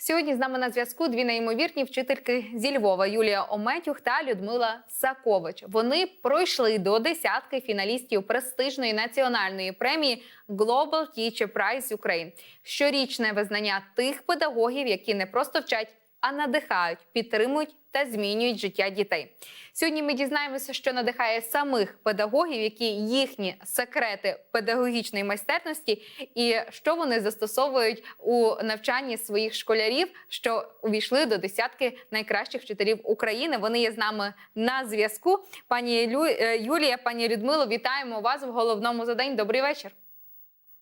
Сьогодні з нами на зв'язку дві неймовірні вчительки зі Львова Юлія Ометюх та Людмила Сакович. Вони пройшли до десятки фіналістів престижної національної премії Global Teacher Prize Ukraine. Щорічне визнання тих педагогів, які не просто вчать, а надихають, підтримують та змінюють життя дітей. Сьогодні ми дізнаємося, що надихає самих педагогів, які їхні секрети педагогічної майстерності, і що вони застосовують у навчанні своїх школярів, що увійшли до десятки найкращих вчителів України. Вони є з нами на зв'язку. Пані Лю... е, Юлія, пані Людмило, вітаємо вас в головному за день. Добрий вечір.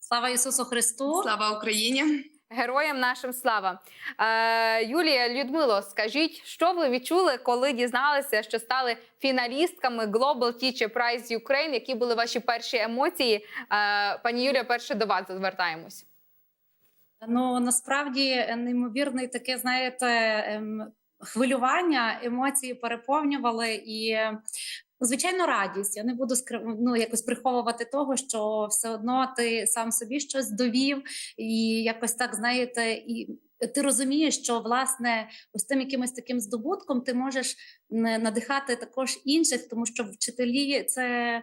Слава Ісусу Христу! Слава Україні! Героям нашим слава. Е, Юлія Людмило, скажіть, що ви відчули, коли дізналися, що стали фіналістками Global Teacher Prize Ukraine? Які були ваші перші емоції? Е, пані Юлія, перше до вас звертаємось. Ну насправді неймовірне таке, знаєте, ем, хвилювання, емоції переповнювали і. Звичайно, радість. Я не буду ну, якось приховувати того, що все одно ти сам собі щось довів, і якось так знаєте, і ти розумієш, що власне ось тим якимось таким здобутком ти можеш надихати також інших, тому що вчителі це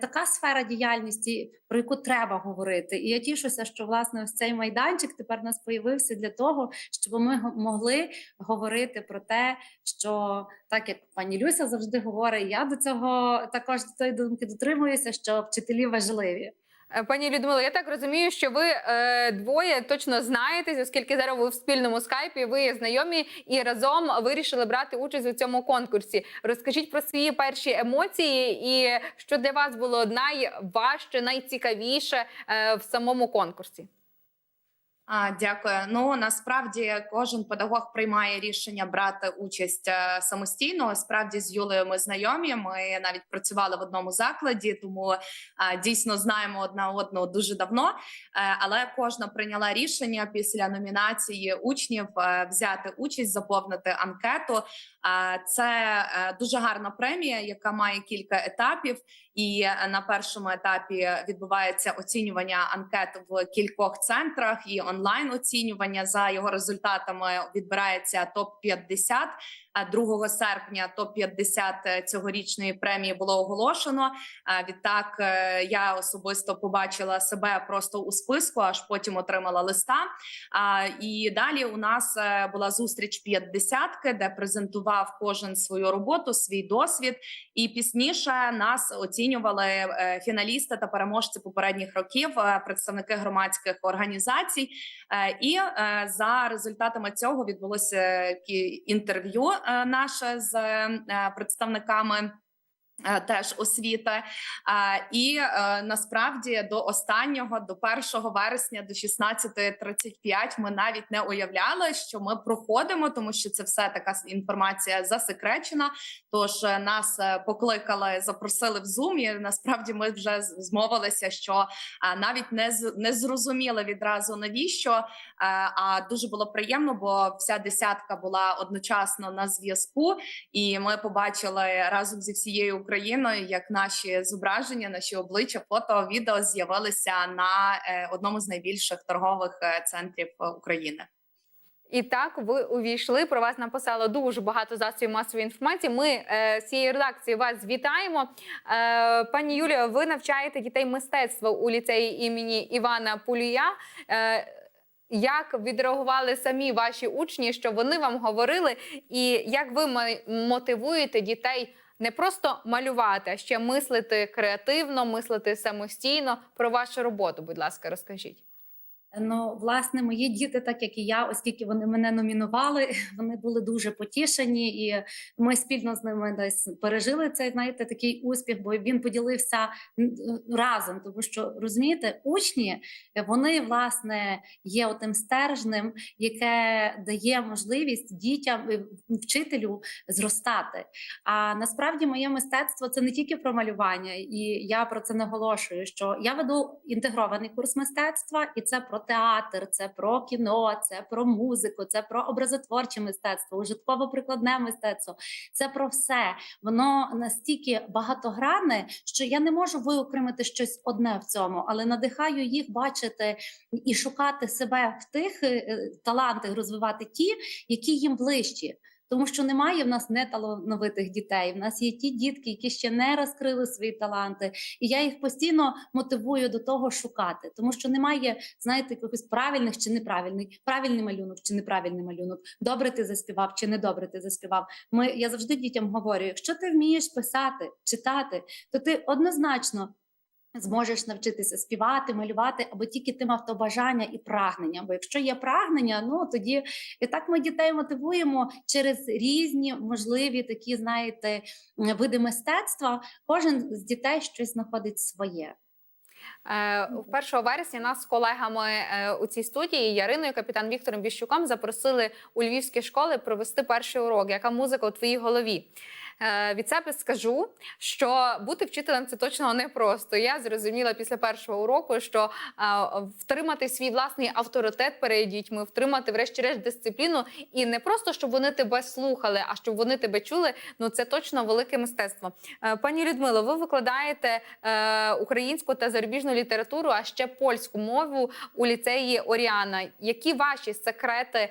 така сфера діяльності, про яку треба говорити. І я тішуся, що власне ось цей майданчик тепер у нас появився для того, щоб ми могли говорити про те, що так як пані Люся завжди говорить, я до цього також до цієї думки дотримуюся, що вчителі важливі. Е, Пані Людмила, я так розумію, що ви е, двоє точно знаєтесь, оскільки зараз ви в спільному скайпі, ви знайомі і разом вирішили брати участь у цьому конкурсі. Розкажіть про свої перші емоції і що для вас було найважче, найцікавіше е, в самому конкурсі. А, дякую. Ну насправді кожен педагог приймає рішення брати участь е, самостійно. Справді з Юлею ми знайомі. Ми навіть працювали в одному закладі, тому е, дійсно знаємо одна одного дуже давно. Е, але кожна прийняла рішення після номінації учнів взяти участь, заповнити анкету. Це е, дуже гарна премія, яка має кілька етапів. І е, на першому етапі відбувається оцінювання анкет в кількох центрах і онлайн оцінювання за його результатами відбирається топ 50 А 2 серпня топ 50 цьогорічної премії було оголошено. А Відтак е, я особисто побачила себе просто у списку, аж потім отримала листа. І далі у нас е, була зустріч п'ятдесятки, де презентував кожен свою роботу, свій досвід. І пізніше нас оцінювали е, фіналісти та переможці попередніх років, е, представники громадських організацій. Е, І е, за результатами цього відбулося е, інтерв'ю е, наше з е, представниками. Е, Теж освіти, А, і е, насправді до останнього, до 1 вересня, до 16.35 ми навіть не уявляли, що ми проходимо, тому що це все така інформація засекречена. Тож е, нас покликали, запросили в Zoom, і Насправді ми вже змовилися, що навіть не не зрозуміли відразу навіщо. А дуже було приємно, бо вся десятка була одночасно на зв'язку, і ми побачили разом зі всією Україною, як наші зображення, наші обличчя, фото, відео з'явилися на е, одному з найбільших торгових е, центрів е, України. І так ви увійшли. Про вас написало дуже багато засобів масової інформації. Ми з цієї редакції вас вітаємо. Е, пані Юлія, ви навчаєте дітей мистецтва у ліцеї імені Івана Пулія. Е, як відреагували самі ваші учні, що вони вам говорили, і як ви мотивуєте дітей не просто малювати, а ще мислити креативно, мислити самостійно про вашу роботу? Будь ласка, розкажіть. Ну, власне, мої діти, так як і я, оскільки вони мене номінували, вони були дуже потішені, і ми спільно з ними десь пережили цей, знаєте, такий успіх, бо він поділився разом. Тому що розумієте, учні вони власне є отим стержнем, яке дає можливість дітям е, вчителю зростати. А насправді моє мистецтво це не тільки про малювання, і я про це наголошую. Що я веду інтегрований курс мистецтва, і це про театр, це про кіно, це про музику, це про образотворче мистецтво, ужитково-прикладне мистецтво. Це про все. Воно настільки багатогранне, що я не можу виокремити щось одне в цьому, але надихаю їх бачити і шукати себе в тих е, талантах, розвивати ті, які їм ближчі. Тому що немає в нас неталановитих дітей. В нас є ті дітки, які ще не розкрили свої таланти, і я їх постійно мотивую до того шукати, тому що немає, знаєте, якихось правильних чи неправильних, правильний малюнок чи неправильний малюнок. Добре ти заспівав чи недобре ти заспівав. Ми я завжди дітям говорю: якщо ти вмієш писати, читати, то ти однозначно. Зможеш навчитися співати, малювати, або тільки ти мав то бажання і прагнення. Бо якщо є прагнення, ну тоді і так ми дітей мотивуємо через різні можливі такі, знаєте, види мистецтва. Кожен з дітей щось знаходить своє. Е, 1 вересня нас з колегами е, у цій студії Яриною, капітан Віктором Біщуком запросили у львівські школи провести перший урок. Яка музика у твоїй голові? Е, Від себе скажу, що бути вчителем це точно непросто. Я зрозуміла після першого уроку, що е, втримати свій власний авторитет перед дітьми, втримати, врешті-решт, дисципліну, і не просто щоб вони тебе слухали, а щоб вони тебе чули. Ну це точно велике мистецтво. Е, Пані Людмило, ви викладаєте українську та зарубіжну літературу, а ще польську мову у ліцеї Оріана. Які ваші секрети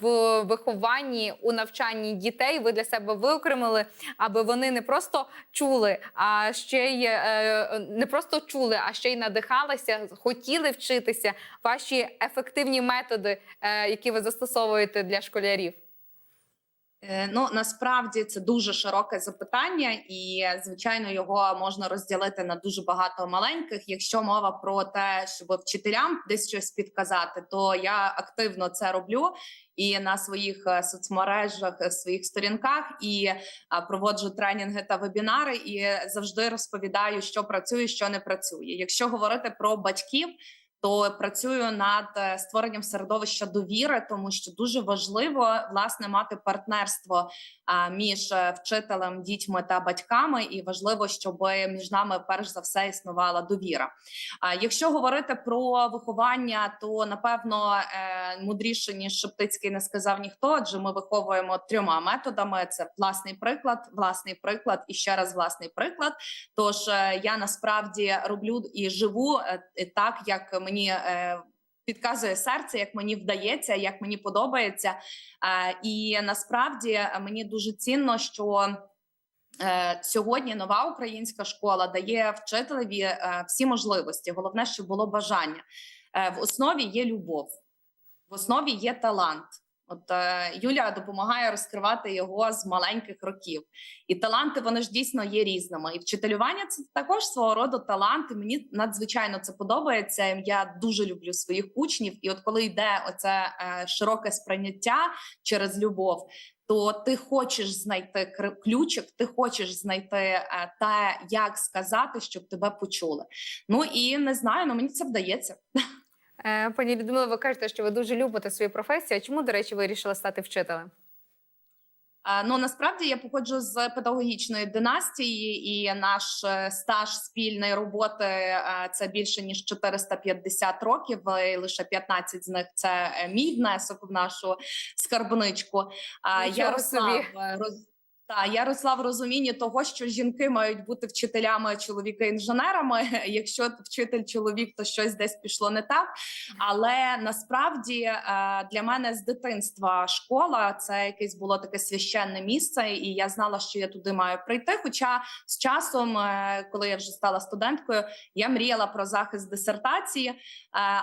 в вихованні у навчанні дітей ви для себе виокремили, аби вони не просто чули, а ще й е, не просто чули, а ще й надихалися, хотіли вчитися. Ваші ефективні методи, е, які ви застосовуєте для школярів? Е, Ну насправді це дуже широке запитання, і звичайно його можна розділити на дуже багато маленьких. Якщо мова про те, щоб вчителям десь щось підказати, то я активно це роблю і на своїх е, соцмережах, е, своїх сторінках, і проводжу тренінги та вебінари, і завжди розповідаю, що працює, що не працює. Якщо говорити про батьків. То працюю над е, створенням середовища довіри, тому що дуже важливо власне мати партнерство між е, вчителем, дітьми та батьками, і важливо, щоб між нами перш за все існувала довіра. А якщо говорити про виховання, то напевно е, мудріше ніж Шептицький не сказав ніхто, адже ми виховуємо трьома методами: це власний приклад, власний приклад і ще раз власний приклад. Тож я насправді роблю і живу так, як мені. е, Підказує серце, як мені вдається, як мені подобається. І насправді е, мені дуже цінно, що е, сьогодні нова українська школа дає вчителеві всі можливості. Головне, щоб було бажання. В основі є любов, в основі є талант. От е, Юля допомагає розкривати його з маленьких років. І таланти вони ж дійсно є різними. І вчителювання це також свого роду талант. І мені надзвичайно це подобається. Я дуже люблю своїх учнів. І от коли йде оце е, широке сприйняття через любов, то ти хочеш знайти ключик, ти хочеш знайти е, те, як сказати, щоб тебе почули. Ну і не знаю, ну мені це вдається. Е, Пані Людмила, ви кажете, що ви дуже любите свою професію. А Чому, до речі, ви вирішили стати вчителем? Ну насправді я походжу з педагогічної династії, і наш е, стаж спільної роботи е, це більше ніж 450 років. і Лише 15 з них це мій внесок в нашу скарбничку. Нічого я росла собі. роз... Та я росла в розумінні того, що жінки мають бути вчителями, а чоловіки інженерами. Якщо вчитель чоловік, то щось десь пішло не так. Але насправді е, для мене з дитинства школа це якесь було таке священне місце, і я знала, що я туди маю прийти. Хоча з часом, е, коли я вже стала студенткою, я мріяла про захист дисертації. е,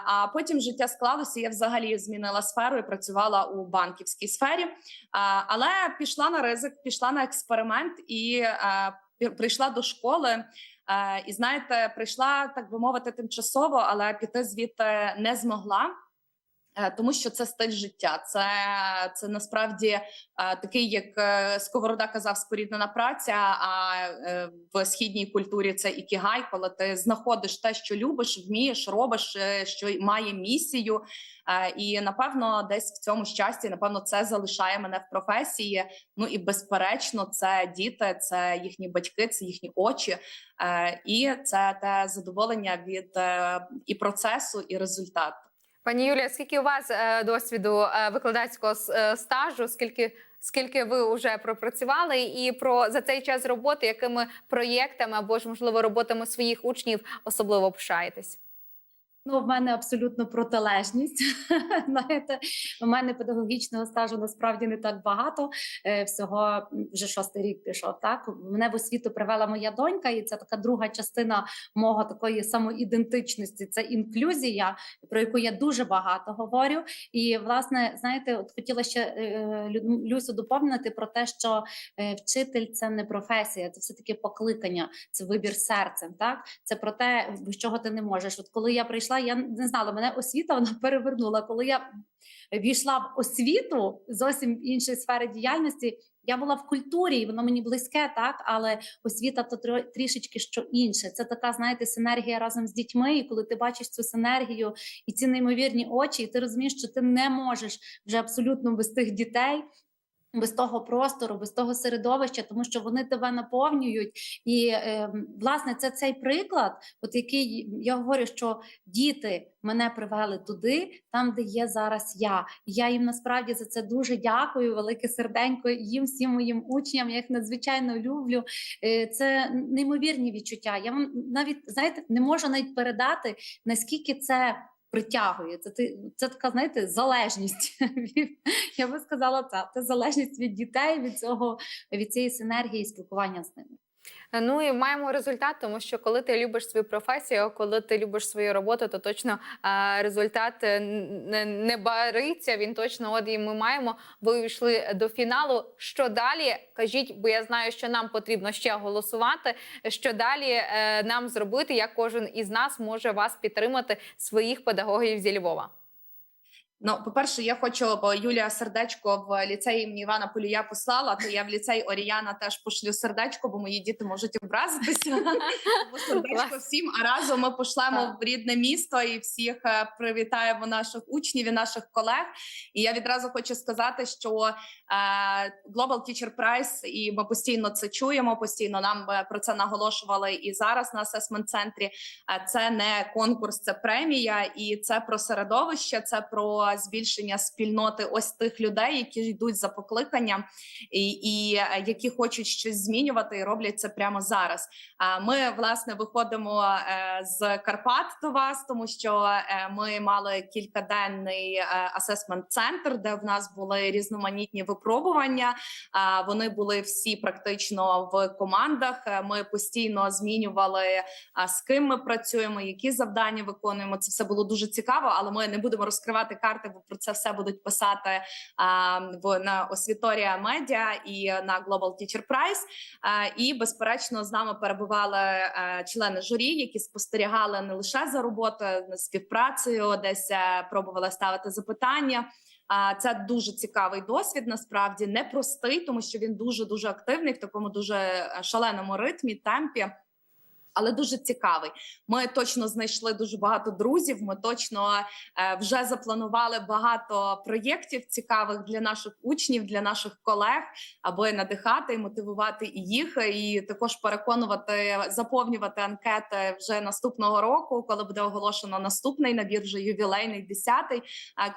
А потім життя склалося. Я взагалі змінила сферу і працювала у банківській сфері. Але пішла на ризик, пішла на експеримент і прийшла до школи. І знаєте, прийшла так би мовити тимчасово, але піти звідти не змогла. Е, Тому що це стиль життя, це, це насправді е, такий, як е, Сковорода казав, споріднена праця. А в східній культурі це ікігай, коли ти знаходиш те, що любиш, вмієш, робиш, що має місію. І напевно, десь в цьому щасті, напевно, це залишає мене в професії. Ну і безперечно, це діти, це їхні батьки, це їхні очі, і це те задоволення від і процесу, і результату. Пані Юлія, скільки у вас е, досвіду е, викладацького е, стажу? Скільки скільки ви вже пропрацювали? І про за цей час роботи, якими проєктами або ж можливо роботами своїх учнів особливо пишаєтесь? Ну, в мене абсолютно протилежність. Знаєте, у мене педагогічного стажу насправді не так багато. Е, Всього вже шостий рік пішов. Так мене в освіту привела моя донька, і це така друга частина мого такої самоідентичності. Це інклюзія, про яку я дуже багато говорю. І власне, знаєте, от хотіла ще е, Люсю доповнити про те, що е, вчитель це не професія, це все таки покликання, це вибір серцем. Так це про те, чого ти не можеш. От коли я прийшла, я не знала, мене освіта вона перевернула. Коли я війшла в освіту зовсім в іншій сфері діяльності. Я була в культурі, і воно мені близьке, так але освіта то трішечки що інше. Це така, знаєте, синергія разом з дітьми. І коли ти бачиш цю синергію і ці неймовірні очі, і ти розумієш, що ти не можеш вже абсолютно без тих дітей. Без того простору, без того середовища, тому що вони тебе наповнюють, і е, власне це цей приклад, от який я говорю, що діти мене привели туди, там де є зараз я. І Я їм насправді за це дуже дякую. Велике серденько їм, всім моїм учням. Я їх надзвичайно люблю. Е, Це неймовірні відчуття. Я вам навіть знаєте, не можу навіть передати наскільки це. Притягує це ти це така, знаєте, залежність. Я би сказала це. Це залежність від дітей, від цього від цієї синергії спілкування з ними. Ну і маємо результат, тому що коли ти любиш свою професію, коли ти любиш свою роботу, то точно е, результат е, не, бариться. Він точно от і ми маємо. Ви увійшли до фіналу. Що далі? Кажіть, бо я знаю, що нам потрібно ще голосувати. Що далі е, нам зробити? Як кожен із нас може вас підтримати своїх педагогів зі Львова? Ну, по-перше, я хочу, бо Юлія сердечко в ліцеї імені Івана Полія послала, то я в ліцей Оріяна теж пошлю сердечко, бо мої діти можуть образитися. Сердечко всім. А разом ми пошлемо в рідне місто і всіх е, привітаємо наших учнів і наших колег. І я відразу хочу сказати, що е, Global Teacher Prize, і ми постійно це чуємо. Постійно нам е, про це наголошували і зараз на асесмент центрі. Це не конкурс, це премія, і це про середовище, це про збільшення спільноти ось тих людей, які йдуть за покликанням, і, і е, які хочуть щось змінювати, і роблять це прямо зараз. А ми власне виходимо е, з Карпат до вас, тому що е, ми мали кількаденний асесмент центр, де в нас були різноманітні випробування. Вони були всі практично в командах. Ми постійно змінювали з ким ми працюємо, які завдання виконуємо. Це все було дуже цікаво, але ми не будемо розкривати карти, бо про це все будуть писати а, в на освіторія медіа і на Global Teacher Prize. А, і безперечно, з нами перебували е, члени журі, які спостерігали не лише за роботою, співпрацею, десь е, пробували ставити запитання. А це дуже цікавий досвід. Насправді непростий, тому що він дуже дуже активний в такому дуже е, шаленому ритмі, темпі. Але дуже цікавий. Ми точно знайшли дуже багато друзів. Ми точно е, вже запланували багато проєктів цікавих для наших учнів, для наших колег, аби надихати і мотивувати і їх, і також переконувати, заповнювати анкети вже наступного року, коли буде оголошено наступний набір, вже ювілейний 10-й е,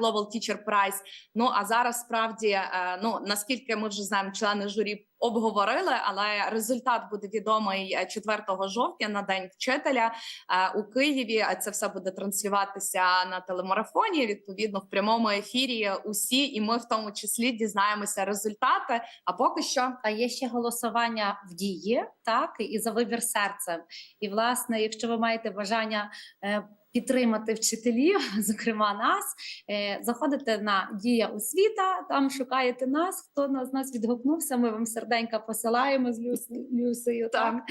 Global Teacher Prize. Ну а зараз справді, е, ну наскільки ми вже знаємо, члени журі обговорили, але результат буде відомий е, 4 жовтня на день вчителя е, у Києві. А це все буде транслюватися на телемарафоні. Відповідно, в прямому ефірі усі, і ми в тому числі дізнаємося результати. А поки що А є ще голосування в дії, так і за вибір серцем. І власне, якщо ви маєте бажання е, підтримати вчителів, зокрема нас, е, заходите на дія освіта, там шукаєте нас. Хто на- з нас відгукнувся? Ми вам серденька посилаємо з Люс, Люсею. Так. Так.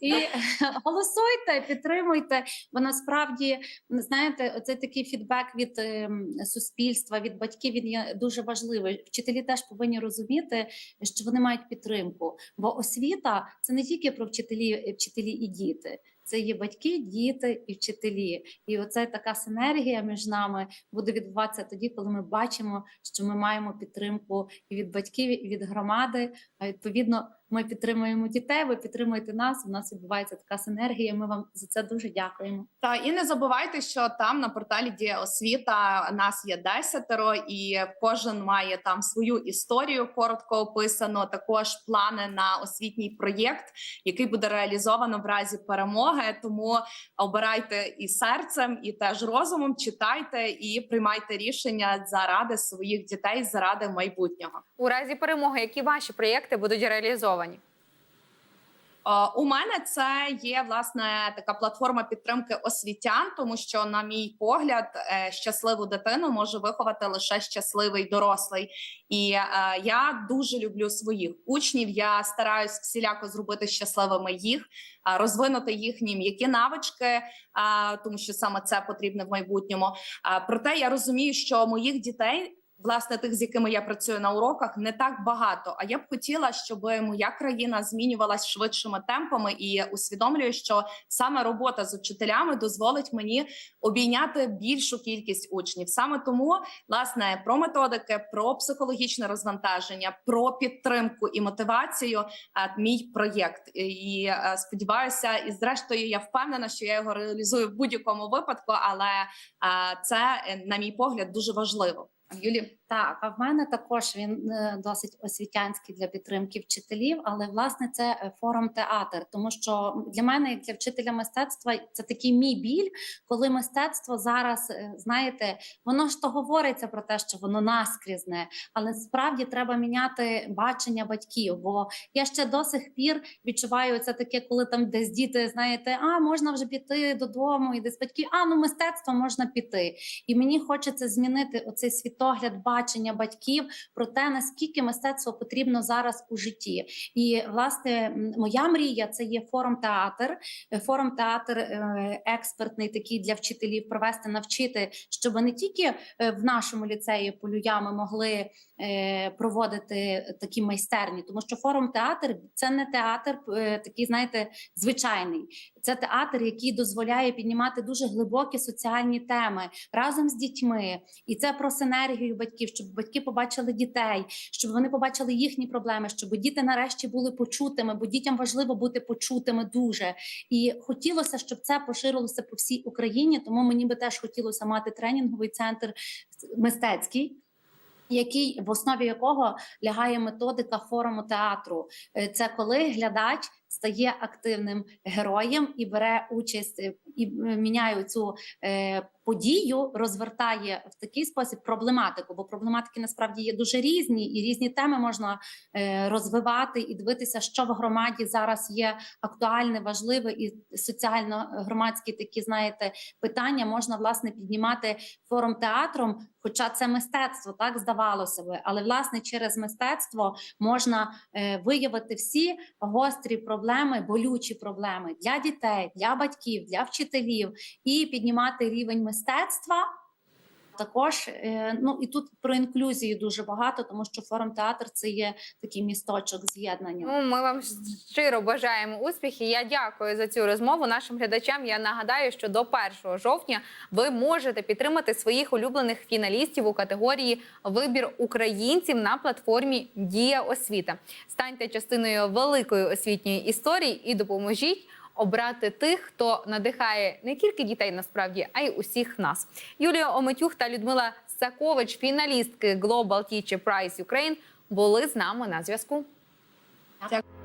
і голосуйте, підтримуйте. Бо насправді знаєте, оцей такий фідбек від ем, суспільства, від батьків він є дуже важливий. Вчителі теж повинні розуміти, що вони мають підтримку. Бо освіта це не тільки про вчителі, вчителі і діти. Це є батьки, діти і вчителі. І оце така синергія між нами буде відбуватися тоді, коли ми бачимо, що ми маємо підтримку і від батьків, і від громади. А відповідно, Ми підтримуємо дітей. Ви підтримуєте нас. У нас відбувається така синергія. Ми вам за це дуже дякуємо. Та і не забувайте, що там на порталі Дія освіта нас є десятеро, і кожен має там свою історію коротко описано. Також плани на освітній проєкт, який буде реалізовано в разі перемоги. Тому обирайте і серцем, і теж розумом, читайте і приймайте рішення заради своїх дітей, заради майбутнього. У разі перемоги, які ваші проєкти будуть реалізовані? Е, У мене це є власне така платформа підтримки освітян, тому що, на мій погляд, е, щасливу дитину може виховати лише щасливий дорослий. І е, я дуже люблю своїх учнів. Я стараюсь всіляко зробити щасливими їх, розвинути їхні м'які навички, тому що саме це потрібно в майбутньому. Проте я розумію, що моїх дітей. Власне, тих, з якими я працюю на уроках, не так багато. А я б хотіла, щоб моя країна змінювалась швидшими темпами і усвідомлюю, що саме робота з учителями дозволить мені обійняти більшу кількість учнів. Саме тому, власне, про методики, про психологічне розвантаження, про підтримку і мотивацію. е, Мій проєкт, і е, сподіваюся, і зрештою я впевнена, що я його реалізую в будь-якому випадку, але е, це, на мій погляд, дуже важливо. Юлі. Так, а в мене також він е, досить освітянський для підтримки вчителів, але власне це е, форум театр, тому що для мене, як для вчителя мистецтва, це такий мій біль, коли мистецтво зараз, е, знаєте, воно ж то говориться про те, що воно наскрізне, але справді треба міняти бачення батьків. Бо я ще до сих пір відчуваю це таке, коли там десь діти, знаєте, а можна вже піти додому, і десь батьки, а ну мистецтво можна піти. І мені хочеться змінити оцей світогляд бачення батьків про те, наскільки мистецтво потрібно зараз у житті. І власне моя мрія це є форум театр. Форум театр е, експертний, такий для вчителів провести, навчити, щоб не тільки е, в нашому ліцеї полюя ми могли е, проводити такі майстерні, тому що форум театр це не театр, такий, знаєте, звичайний. Це театр, який дозволяє піднімати дуже глибокі соціальні теми разом з дітьми, і це про синергію батьків, щоб батьки побачили дітей, щоб вони побачили їхні проблеми, щоб діти нарешті були почутими, бо дітям важливо бути почутими дуже. І хотілося, щоб це поширилося по всій Україні. Тому мені би теж хотілося мати тренінговий центр мистецький. Який в основі якого лягає методика форуму театру, Е, це коли глядач стає активним героєм і бере участь е, і е, міняє цю е, подію, розвертає в такий спосіб проблематику, бо проблематики насправді є дуже різні, і різні теми можна е, розвивати і дивитися, що в громаді зараз є актуальне, важливе і соціально громадські такі, знаєте, питання можна власне піднімати форум театром. Хоча це мистецтво, так здавалося би, але власне через мистецтво можна е, виявити всі гострі проблеми, болючі проблеми для дітей, для батьків, для вчителів і піднімати рівень мистецтва. Також е, ну і тут про інклюзію дуже багато, тому що форум театр це є такий місточок з'єднання. Ну, ми вам щиро бажаємо успіхів. Я дякую за цю розмову. Нашим глядачам я нагадаю, що до 1 жовтня ви можете підтримати своїх улюблених фіналістів у категорії Вибір українців на платформі Дія освіта. Станьте частиною великої освітньої історії і допоможіть. Обрати тих, хто надихає не тільки дітей, насправді, а й усіх нас. Юлія Ометюх та Людмила Сакович, фіналістки Global Teacher Prize Ukraine, були з нами на зв'язку. Дякую.